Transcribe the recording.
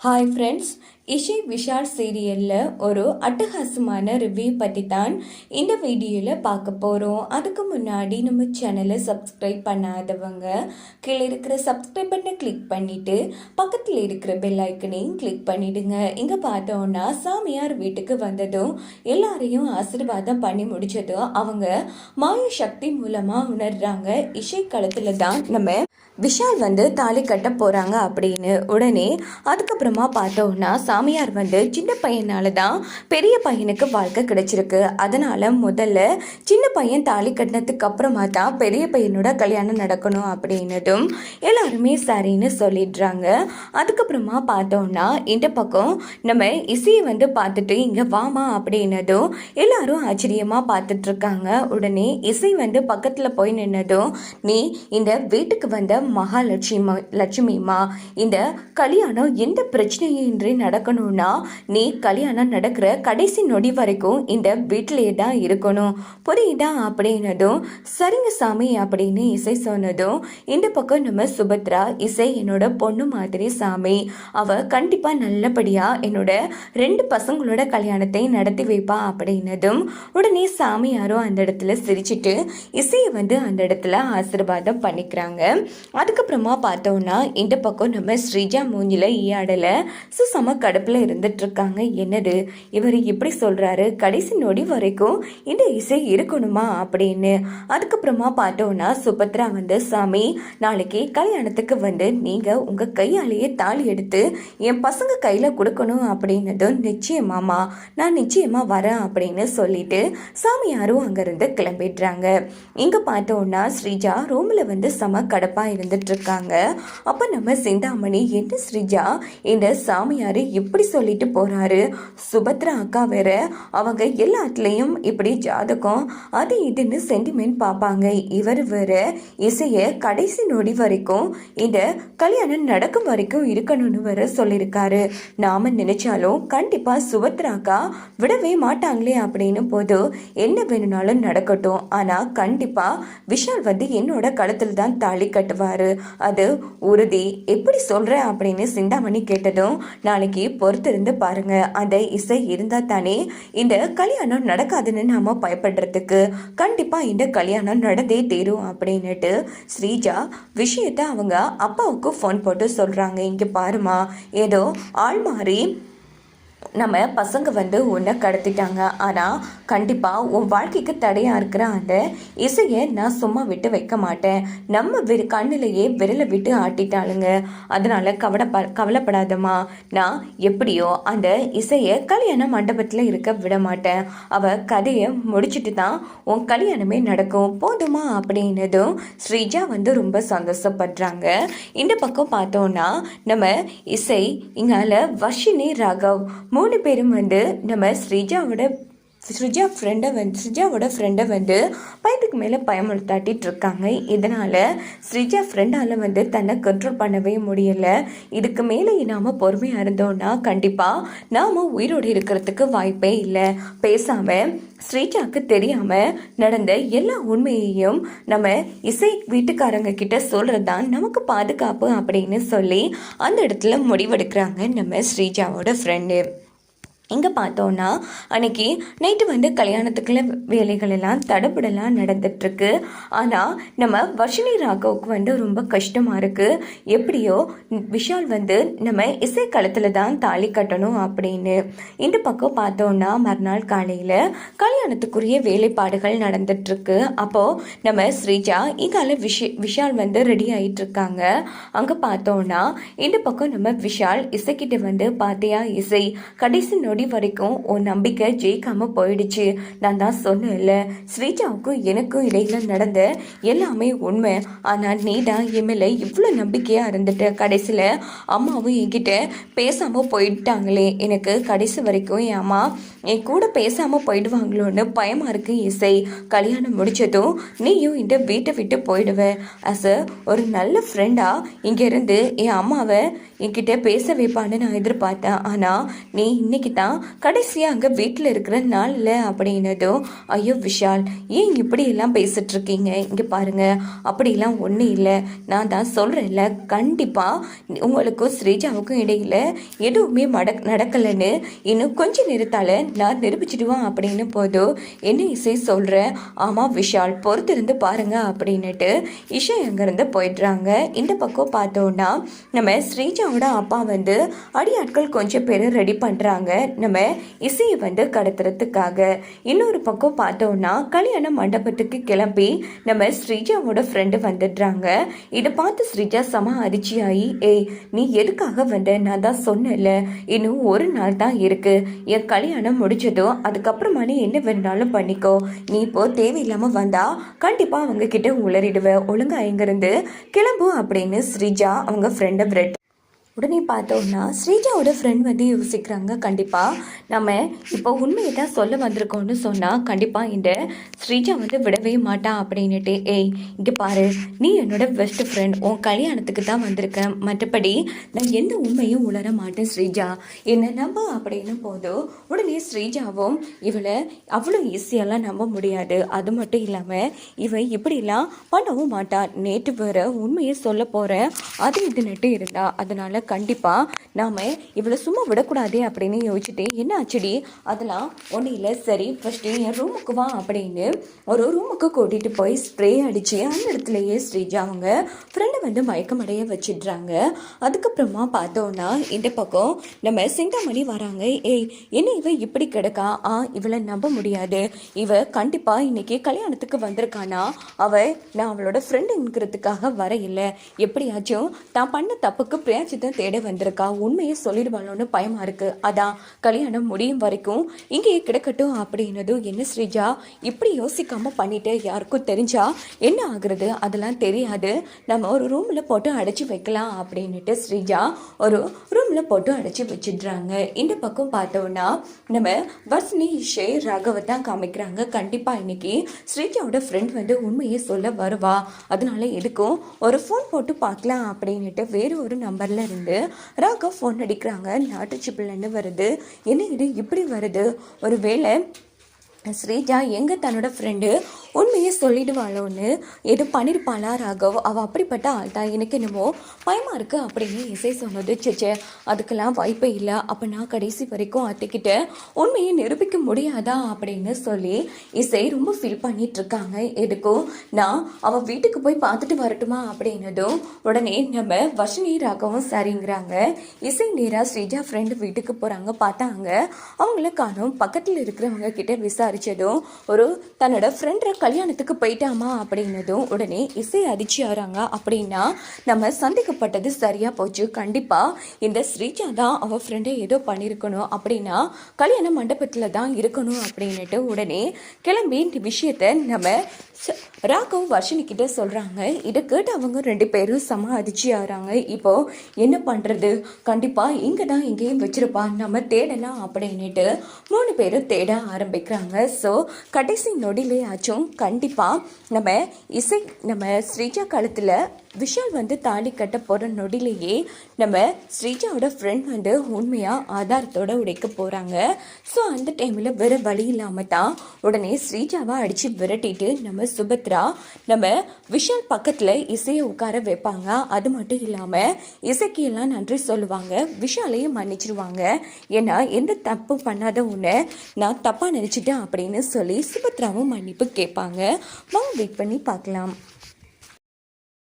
Hi friends இஷி விஷால் சீரியலில் ஒரு அட்டகாசமான ரிவ்யூ பற்றி தான் இந்த வீடியோவில் பார்க்க போகிறோம் அதுக்கு முன்னாடி நம்ம சேனலை சப்ஸ்கிரைப் பண்ணாதவங்க கீழே இருக்கிற சப்ஸ்கிரைப் பண்ணை கிளிக் பண்ணிவிட்டு பக்கத்தில் இருக்கிற பெல் ஐக்கனையும் கிளிக் பண்ணிவிடுங்க இங்கே பார்த்தோன்னா சாமியார் வீட்டுக்கு வந்ததும் எல்லாரையும் ஆசீர்வாதம் பண்ணி முடிச்சதும் அவங்க மாய சக்தி மூலமாக உணர்றாங்க. இசை களத்தில் தான் நம்ம விஷால் வந்து தாலி கட்ட போகிறாங்க அப்படின்னு உடனே அதுக்கப்புறமா பார்த்தோன்னா சாமியார் வந்து சின்ன பையனால தான் பெரிய பையனுக்கு வாழ்க்கை கிடைச்சிருக்கு. அதனால் முதல்ல சின்ன பையன் தாலி கட்டினதுக்கு அப்புறமா தான் பெரிய பையனோட கல்யாணம் நடக்கணும் அப்படின்னதும் எல்லாருமே சரின்னு சொல்லிடுறாங்க. அதுக்கப்புறமா பார்த்தோன்னா இந்த பக்கம் நம்ம இசையை வந்து பார்த்துட்டு இங்கே வாமா அப்படின்னதும் எல்லாரும் ஆச்சரியமாக பார்த்துட்ருக்காங்க உடனே இசை வந்து பக்கத்தில் போய் நின்னதும் நீ இந்த வீட்டுக்கு வந்த மகாலட்சுமி லட்சுமிமா இந்த கல்யாணம் எந்த பிரச்சனையின்றி நடக்கணும்னா நீ கல்யாணம் நடக்கிற கடைசி நொடி வரைக்கும் இந்த வீட்டிலே தான் இருக்கணும். புரியுதா அப்படின்னதும் சரிங்க சாமி அப்படின்னு இசை சொன்னதும் இந்த பக்கம் நம்ம சுபத்ரா இசை என்னோட பொண்ணு மாதிரி சாமி. அவ கண்டிப்பா நல்லபடியா என்னோட ரெண்டு பசங்களோட கல்யாணத்தை நடத்தி வைப்பா அப்படின்னதும் உடனே சாமியாரும் அந்த இடத்துல சிரிச்சிட்டு இசையை வந்து அந்த இடத்துல ஆசீர்வாதம் பண்ணிக்கிறாங்க. அதுக்கப்புறமா பார்த்தோம்னா இந்த பக்கம் நம்ம ஸ்ரீஜா மூஞ்சில் ஈயாடலை. சுசம செம இருந்துட்டு இருக்காங்க என்னது? இவர் இப்படி சொல்கிறாரு கடைசி நொடி வரைக்கும் இந்த இசை இருக்கணுமா அப்படின்னு. அதுக்கப்புறமா பார்த்தோம்னா சுபத்ரா வந்து சாமி நாளைக்கு கல்யாணத்துக்கு வந்து நீங்கள் உங்கள் கையாலேயே தாலி எடுத்து என் பசங்க கையில் கொடுக்கணும் அப்படின்னதும் நிச்சயமாமா நான் நிச்சயமாக வரேன் அப்படின்னு சொல்லிட்டு சாமியாரும் அங்கேருந்து கிளம்பிடுறாங்க. இங்கே பார்த்தோன்னா ஸ்ரீஜா ரூமில் வந்து சம கடப்பாக இருந்து இருந்துட்டுருக்காங்க. அப்போ நம்ம சிந்தாமணி என்ன ஸ்ரீஜா? இந்த சாமியார் இப்படி சொல்லிட்டு போகிறாரு சுபத்ரா அக்கா வேற அவங்க எல்லாத்துலேயும் இப்படி ஜாதகம். அது இதுன்னு சென்டிமெண்ட் பார்ப்பாங்க இவர் வேற இசையை கடைசி நொடி வரைக்கும் இந்த கல்யாணம் நடக்கும் வரைக்கும் இருக்கணும்னு வேற சொல்லியிருக்காரு நாம நினைச்சாலும் சுபத்ரா சுபத்ராக்கா விடவே மாட்டாங்களே அப்படின்னு போது என்ன வேணும்னாலும் நடக்கட்டும். ஆனால் கண்டிப்பாக விஷால் வந்து என்னோட கழுத்தில் தான் தாலி கட்டுவார். அது உறுதி. எப்படி சொல்கிற அப்படின்னு சிந்தாமணி கேட்டதும் நாளைக்கு பொறுத்திருந்து பாருங்க. அந்த இசை இருந்தால் தானே இந்த கல்யாணம் நடக்காதுன்னு நாம் பயப்படுறதுக்கு. கண்டிப்பாக இந்த கல்யாணம் நடந்தே தீரும் அப்படின்னுட்டு ஸ்ரீஜா விஷயத்தை அவங்க அப்பாவுக்கு ஃபோன் போட்டு சொல்கிறாங்க இங்கே பாருமா ஏதோ ஆள் மாறி நம்ம பசங்க வந்து உன்னை கடத்திட்டாங்க. ஆனால் கண்டிப்பாக உன் வாழ்க்கைக்கு தடையாக இருக்கிற அந்த இசையை நான் சும்மா விட்டு வைக்க மாட்டேன். நம்ம விரு கண்ணிலேயே விரலை விட்டு ஆட்டிட்டாளுங்க. அதனால் கவலைப்ப கவலைப்படாதம்மா. நான் எப்படியோ அந்த இசையை கல்யாண மண்டபத்தில் இருக்க விட மாட்டேன். அவ கதையை முடிச்சிட்டு தான் உன் கல்யாணமே நடக்கும். போதுமா அப்படின்னதும் ஸ்ரீஜா வந்து ரொம்ப சந்தோஷப்படுறாங்க. இந்த பக்கம் பார்த்தோன்னா நம்ம இசை இங்கால வர்ஷினி ராகவ் மூணு மூணு பேரும் வந்து நம்ம ஸ்ரீஜாவோட ஸ்ருஜா ஃப்ரெண்டை வந்து ஸ்ரிஜாவோட ஃப்ரெண்டை வந்து பயத்துக்கு மேலே பயமுறுத்தாட்டிகிட்டு இருக்காங்க. இதனால் ஸ்ரீஜா ஃப்ரெண்டால் வந்து தன்னை கண்ட்ரோல் பண்ணவே முடியலை. இதுக்கு மேலே நாம் பொறுமையாக இருந்தோம்னா கண்டிப்பாக நாம் உயிரோடு இருக்கிறதுக்கு வாய்ப்பே இல்லை. பேசாமல் ஸ்ரீஜாக்கு தெரியாமல் நடந்த எல்லா உண்மையையும் நம்ம இசை வீட்டுக்காரங்க கிட்ட சொல்கிறது தான் நமக்கு பாதுகாப்பு அப்படின்னு சொல்லி அந்த இடத்துல முடிவெடுக்கிறாங்க நம்ம ஸ்ரீஜாவோட ஃப்ரெண்டு இங்கே பார்த்தோன்னா அன்னைக்கு நைட்டு வந்து கல்யாணத்துக்குள்ள வேலைகள் எல்லாம் தடப்படலாம் நடந்துட்டுருக்கு ஆனால் நம்ம வர்ஷினி ராகவுக்கு வந்து ரொம்ப கஷ்டமாக இருக்குது எப்படியோ விஷால் வந்து நம்ம இசை களத்தில் தான் தாலி கட்டணும் அப்படின்னு. இந்த பக்கம் பார்த்தோன்னா மறுநாள் காலையில் கல்யாணத்துக்குரிய வேலைப்பாடுகள் நடந்துட்டுருக்கு அப்போது நம்ம ஸ்ரீஜா இங்கால விஷ விஷால் வந்து ரெடி ஆகிட்டு இருக்காங்க அங்கே பார்த்தோன்னா இந்த பக்கம் நம்ம விஷால் இசைக்கிட்ட வந்து பார்த்தியா இசை கடைசி நொடி வரைக்கும் உன் நம்பிக்கை ஜெயிக்காம போயிடுச்சு. நான் தான் சொன்னேன்ல ஸ்ரீஜாவுக்கும் எனக்கும் இடையில நடந்த எல்லாமே உண்மை. ஆனால் நீ தான் என் மேலே இவ்வளோ நம்பிக்கையாக இருந்துட்ட. கடைசியில் அம்மாவும் என்கிட்ட பேசாமல் போயிட்டாங்களே. எனக்கு கடைசி வரைக்கும் என் அம்மா என் கூட பேசாமல் போயிடுவாங்களோன்னு பயமாக இருக்கு இசை. கல்யாணம் முடிச்சதும் நீயும் இந்த வீட்டை விட்டு போயிடுவேன் அஸ் ஒரு நல்ல ஃப்ரெண்டாக இங்கேருந்து என் அம்மாவை என்கிட்ட பேச வைப்பான்னு நான் எதிர்பார்த்தேன். ஆனால் நீ இன்னைக்கு தான் ஆனால் கடைசியாக அங்கே வீட்டில் இருக்கிற நாளில் அப்படின்னதும் ஐயோ விஷால் ஏன் இப்படியெல்லாம் பேசிகிட்ருக்கீங்க இங்கே பாருங்கள் அப்படிலாம் ஒன்றும் இல்லை. நான் தான் சொல்கிறேன்ல கண்டிப்பாக உங்களுக்கும் ஸ்ரீஜாவுக்கும் இடையில எதுவுமே மட நடக்கலைன்னு இன்னும் கொஞ்சம் நேரத்தால் நான் நிரூபிச்சிடுவேன் அப்படின்னு போதும் என்ன இசை சொல்கிறேன் ஆமாம் விஷால் பொறுத்திருந்து பாருங்கள் அப்படின்னுட்டு இஷா அங்கேருந்து போயிடுறாங்க. இந்த பக்கம் பார்த்தோன்னா நம்ம ஸ்ரீஜாவோட அப்பா வந்து அடியாட்கள் கொஞ்சம் பேர் ரெடி பண்ணுறாங்க நம்ம இசையை வந்து கடத்துறதுக்காக. இன்னொரு பக்கம் பார்த்தோன்னா கல்யாண மண்டபத்துக்கு கிளம்பி நம்ம ஸ்ரீஜாவோட ஃப்ரெண்டு வந்துடுறாங்க. இதை பார்த்து ஸ்ரீஜா செம அதிர்ச்சியாகி ஏய் நீ எதுக்காக வந்த? நான் தான் சொன்னேன்ல இன்னும் ஒரு நாள் தான் இருக்கு. என் கல்யாணம் முடிச்சதும் அதுக்கப்புறமா நீ என்ன வேணாலும் பண்ணிக்கோ. நீ இப்போ தேவையில்லாமல் வந்தா கண்டிப்பாக அவங்க கிட்ட உளறிடுவேன் ஒழுங்கா இங்கிருந்து கிளம்பு அப்படின்னு ஸ்ரீஜா அவங்க ஃப்ரெண்டை பிரெட் உடனே பார்த்தோன்னா ஸ்ரீஜாவோட ஃப்ரெண்ட் வந்து யோசிக்கிறாங்க கண்டிப்பாக நம்ம இப்போ உண்மையை தான் சொல்ல வந்திருக்கோம்னு சொன்னால் கண்டிப்பாக இந்த ஸ்ரீஜா வந்து விடவே மாட்டா அப்படின்னுட்டு ஏய் இங்கே பாரு நீ என்னோட பெஸ்ட் ஃப்ரெண்ட் உன் கல்யாணத்துக்கு தான் வந்திருக்கேன் மற்றபடி நான் எந்த உண்மையும் உணர மாட்டேன் ஸ்ரீஜா. என்னை நம்ப அப்படின்னு போதும் உடனே ஸ்ரீஜாவும் இவளை அவ்வளோ ஈஸியெல்லாம் நம்ப முடியாது. அது மட்டும் இல்லாமல் இவ இப்படிலாம் பண்ணவும் மாட்டான் நேற்று வர உண்மையை சொல்ல போகிறேன் அது இதுன்னுட்டு நட்டு இருந்தா. அதனால் கண்டிப்பாக நாம் இவளை சும்மா விடக்கூடாது அப்படின்னு யோசிச்சுட்டு என்ன ஆச்சுடி? அதெல்லாம் ஒன்றும் இல்லை. சரி ஃபஸ்ட்டு என் ரூமுக்கு வா அப்படின்னு ஒரு ரூமுக்கு கூட்டிகிட்டு போய் ஸ்ப்ரே அடித்து அந்த இடத்துலையே ஸ்ரீஜா அவங்க ஃப்ரெண்டை வந்து மயக்கமடைய வச்சிடுறாங்க. அதுக்கப்புறமா பார்த்தோன்னா இந்த பக்கம் நம்ம சிந்தாமணி வராங்க. ஏய் என்ன இவ இப்படி கிடக்கா? ஆ இவளை நம்ப முடியாது. இவ கண்டிப்பாக இன்னைக்கு கல்யாணத்துக்கு வந்திருக்கானா? அவ நான் அவளோட ஃப்ரெண்டுங்கிறதுக்காக வர இல்லை. எப்படியாச்சும் தான் பண்ண தப்புக்கு பிரியாச்சித்தம் தேட வந்திருக்கா? உண்மையை சொல்லிடுவாளோன்னு பயமா இருக்கு. அதான் கல்யாணம் முடியும் வரைக்கும் இங்கேயே கிடக்கட்டும் அப்படின்னதும் என்ன ஸ்ரீஜா? இப்படி யோசிக்காம பண்ணிட்டு யாருக்கும் தெரிஞ்சா என்ன ஆகுறது? அதெல்லாம் தெரியாது. நம்ம ஒரு ரூம்ல போட்டு அடைச்சி வைக்கலாம் அப்படின்னுட்டு ஸ்ரீஜா ஒரு ரூம் ரூம்ல போட்டு அடைச்சி வச்சிடுறாங்க. இந்த பக்கம் பார்த்தோம்னா நம்ம வர்ஷினி இஷே ராகவை தான் காமிக்கிறாங்க. கண்டிப்பாக இன்னைக்கு ஸ்ரீஜாவோட ஃப்ரெண்ட் வந்து உண்மையை சொல்ல வருவா. அதனால எதுக்கும் ஒரு ஃபோன் போட்டு பார்க்கலாம் அப்படின்னுட்டு வேறு ஒரு நம்பர்ல இருந்து ராகவ் ஃபோன் அடிக்கிறாங்க. நாட்டு சிப்பிள்னு வருது. என்ன இது? இப்படி வருது. ஒரு வேளை ஸ்ரீஜா எங்கே தன்னோட ஃப்ரெண்டு உண்மையை சொல்லிடுவாளோன்னு எது பண்ணியிருப்பாளா ராகவ்? அவள் அப்படிப்பட்ட ஆள் தான் எனக்கு என்னமோ பயமாக இருக்குது அப்படின்னு இசை சொன்னது. சேச்சே அதுக்கெல்லாம் வாய்ப்பே இல்லை. அப்போ நான் கடைசி வரைக்கும் அத்தைக்கிட்ட உண்மையை நிரூபிக்க முடியாதா அப்படின்னு சொல்லி இசை ரொம்ப ஃபீல் பண்ணிட்டு இருக்காங்க. எதுக்கும் நான் அவள் வீட்டுக்கு போய் பார்த்துட்டு வரட்டுமா அப்படின்னதும் உடனே நம்ம வர்ஷினி ராகவும் சரிங்கிறாங்க. இசை நேராக ஸ்ரீஜா ஃப்ரெண்டு வீட்டுக்கு போகிறாங்க பார்த்தாங்க. அவங்கள காணும். பக்கத்தில் இருக்கிறவங்க கிட்ட விசாரித்ததும் ஒரு தன்னோட ஃப்ரெண்டை கல்யாணத்துக்கு போயிட்டாமா அப்படின்னதும் உடனே இசை அதிர்ச்சி ஆகிறாங்க அப்படின்னா நம்ம சந்திக்கப்பட்டது சரியாக போச்சு. கண்டிப்பாக இந்த ஸ்ரீஜா தான் அவள் ஃப்ரெண்டை ஏதோ பண்ணியிருக்கணும் அப்படின்னா கல்யாண மண்டபத்தில் தான் இருக்கணும் அப்படின்னுட்டு உடனே கிளம்பி இந்த விஷயத்தை நம்ம ச- ராகவ் வர்ஷினிக்கிட்ட சொல்கிறாங்க இதை கேட்டு அவங்க ரெண்டு பேரும் சம அதிர்ச்சி ஆகிறாங்க இப்போது என்ன பண்ணுறது கண்டிப்பாக இங்கே தான் எங்கேயும் வச்சிருப்பா. நம்ம தேடலாம் அப்படின்னுட்டு மூணு பேரும் தேட ஆரம்பிக்கிறாங்க. ஸோ கடைசி நொடியிலே ஆச்சும் கண்டிப்பாக நம்ம இசை நம்ம ஸ்ரீஜா காலத்தில் விஷால் வந்து தாலி கட்ட போகிற நொடிலேயே நம்ம ஸ்ரீஜாவோட ஃப்ரெண்ட் வந்து உண்மையாக ஆதாரத்தோட உடைக்க போகிறாங்க ஸோ அந்த டைமில் வேறு வழி இல்லாமல் தான் உடனே ஸ்ரீஜாவை அடித்து விரட்டிட்டு நம்ம சுபத்ரா நம்ம விஷால் பக்கத்தில் இசையை உட்கார வைப்பாங்க. அது மட்டும் இல்லாமல் இசைக்கு எல்லாம் நன்றி சொல்லுவாங்க. விஷாலையும் மன்னிச்சிருவாங்க. ஏன்னா எந்த தப்பு பண்ணாத உன்னை நான் தப்பாக நினச்சிட்டேன் அப்படின்னு சொல்லி சுபத்ராவும் மன்னிப்பு கேட்பாங்க. வாங்க வெயிட் பண்ணி பார்க்கலாம்.